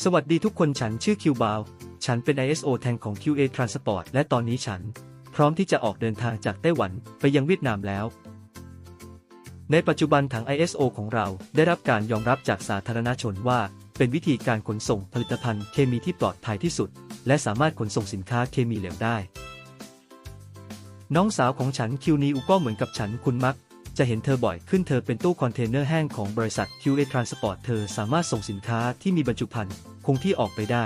สวัสดีทุกคนฉันชื่อคิวบาว ฉันเป็น ISO แทนของ QA Transport และตอนนี้ฉัน พร้อมที่จะออกเดินทางจากไต้หวันไปยังเวียดนามแล้ว ในปัจจุบันถัง ISO ของเราได้รับการยอมรับจากสาธารณชนว่า เป็นวิธีการขนส่งผลิตภัณฑ์เคมีที่ปลอดภัยที่สุด และสามารถขนส่งสินค้าเคมีเหลวได้ น้องสาวของฉันคิวนีอูก็เหมือนกับฉันคุณมัก จะเห็นเธอบ่อยขึ้นเธอเป็นตู้คอนเทนเนอร์แห้งของบริษัท QA Transport เธอสามารถส่งสินค้าที่มีบรรจุภัณฑ์คงที่ออกไปได้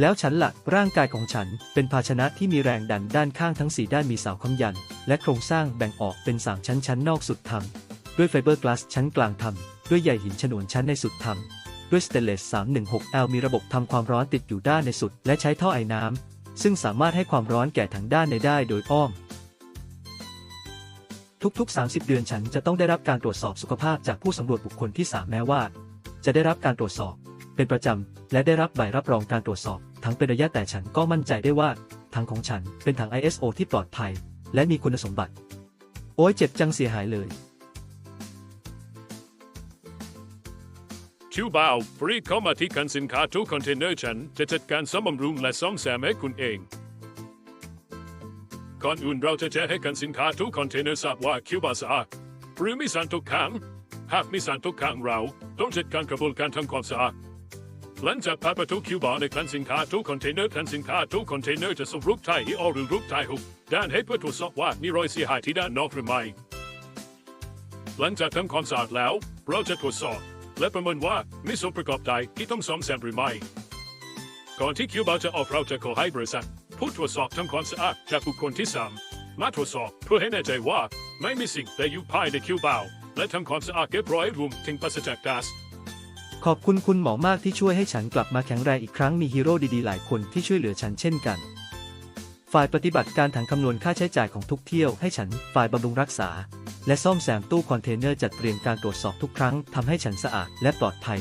แล้วฉันละ่ะร่างกายของฉันเป็นภาชนะที่มีแรงดันด้านข้างทั้ง4ด้านมีเสาค้ำยัน และโครงสร้างแบ่งออกเป็น3ชั้นชั้นนอกสุดทำด้วยไฟเบอร์กลาสชั้นกลางทำด้วยใยหินฉนวนชั้นในสุดทำด้วยสเตนเลส 316L มีระบบทำความร้อนติดอยู่ด้านในสุด และใช้ท่อไอน้ำซึ่งสามารถให้ความร้อนแก่ทั้งด้านในได้โดยอ้อม ทุกๆ 30 เดือนฉันจะต้องได้รับการตรวจสอบสุขภาพจากผู้สำรวจบุคคลที่ 3 แม้ว่า จะได้รับการตรวจสอบ เป็นประจำ และได้รับใบรับรองการตรวจสอบ ทั้งเป็นระยะแต่ฉันก็มั่นใจได้ว่าถังของฉันเป็นถัง ISO ที่ปลอดภัย และมีคุณสมบัติ โอ้ยเจ็บจังเสียหายเลย คิวบาวฟรีเข้ามาที่คันสินค้าทุกคอนเทนเนอร์ฉันจะจัดการซ่อมบำรุงและซ่อมแซมให้คุณเอง ก่อนอื่นเราจะแจ้งให้กันสินค้าทุกคอนเทนเนอร์ทราบว่าคิวบาสะอาดหรือมีสารตกค้างหากมีสารตกค้างเราต้องจัดการกระบวนการทำความสะอาดหลังจากผ่านประตูคิวบาในคลันสินค้าทุกคอนเทนเนอร์คลันสินค้าทุกคอนเทนเนอร์จะส่งรูปถ่ายที่ออหรือรูปถ่ายหุบด้านให้เพื่อตรวจสอบว่ามีรอยเสียหายที่ด้านนอกหรือไม่หลังจากทำความสะอาดแล้ว เราจะตรวจสอบ และประเมินว่ามีส่วนประกอบใดที่ต้องซ่อมแซมหรือไม่ก่อนที่คิวบาจะออกเราจะขอให้บริษัท ผู้ตรวจสอบทำความสะอาดจากบุคคลที่สามมาตรวจสอบเพื่อให้แน่ใจว่าไม่มีสิ่งใดอยู่ภายในคิวบาและทำความสะอาดเก็บรอยรวมถึงปราศจากก๊าซขอบคุณคุณหมอมากที่ช่วยให้ฉันกลับมาแข็งแรงอีกครั้งมีฮีโร่ดีๆ หลายคนที่ช่วยเหลือฉันเช่นกัน ฝ่ายปฏิบัติการถังคำนวณค่าใช้จ่ายของทุกเที่ยวให้ฉันฝ่ายบำรุงรักษา และซ่อมแซมตู้คอนเทนเนอร์จัดเตรียมการตรวจสอบทุกครั้งทำให้ฉันสะอาดและปลอดภัย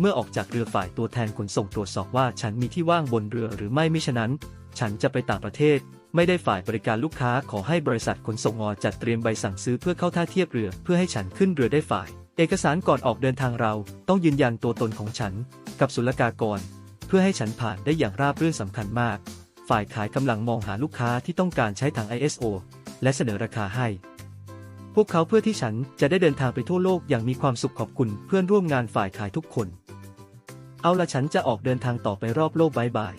เมื่อออกจากเรือฝ่ายตัวแทนขนส่งตรวจสอบว่าฉันมีที่ว่างบนเรือหรือไม่มิฉะนั้น ฉันจะไปต่างประเทศ ไม่ได้ฝ่ายบริการลูกค้าขอให้บริษัทขนส่งอจัดเตรียมใบสั่งซื้อเพื่อเข้าท่าเทียบเรือ เพื่อให้ฉันขึ้นเรือได้ฝ่าย เอกสารก่อนออกเดินทางเราต้องยืนยันตัวตนของฉัน กับศุลกากร เพื่อให้ฉันผ่านได้อย่างราบรื่นสำคัญมาก ฝ่ายขายกำลังมองหาลูกค้าที่ต้องการใช้ถัง ISO และเสนอราคาให้พวกเขาเพื่อที่ฉันจะได้เดินทางไปทั่วโลกอย่างมีความสุขขอบคุณเพื่อนร่วมงานฝ่ายขายทุกคน เอาละฉันจะออกเดินทางต่อไปรอบโลกบายบาย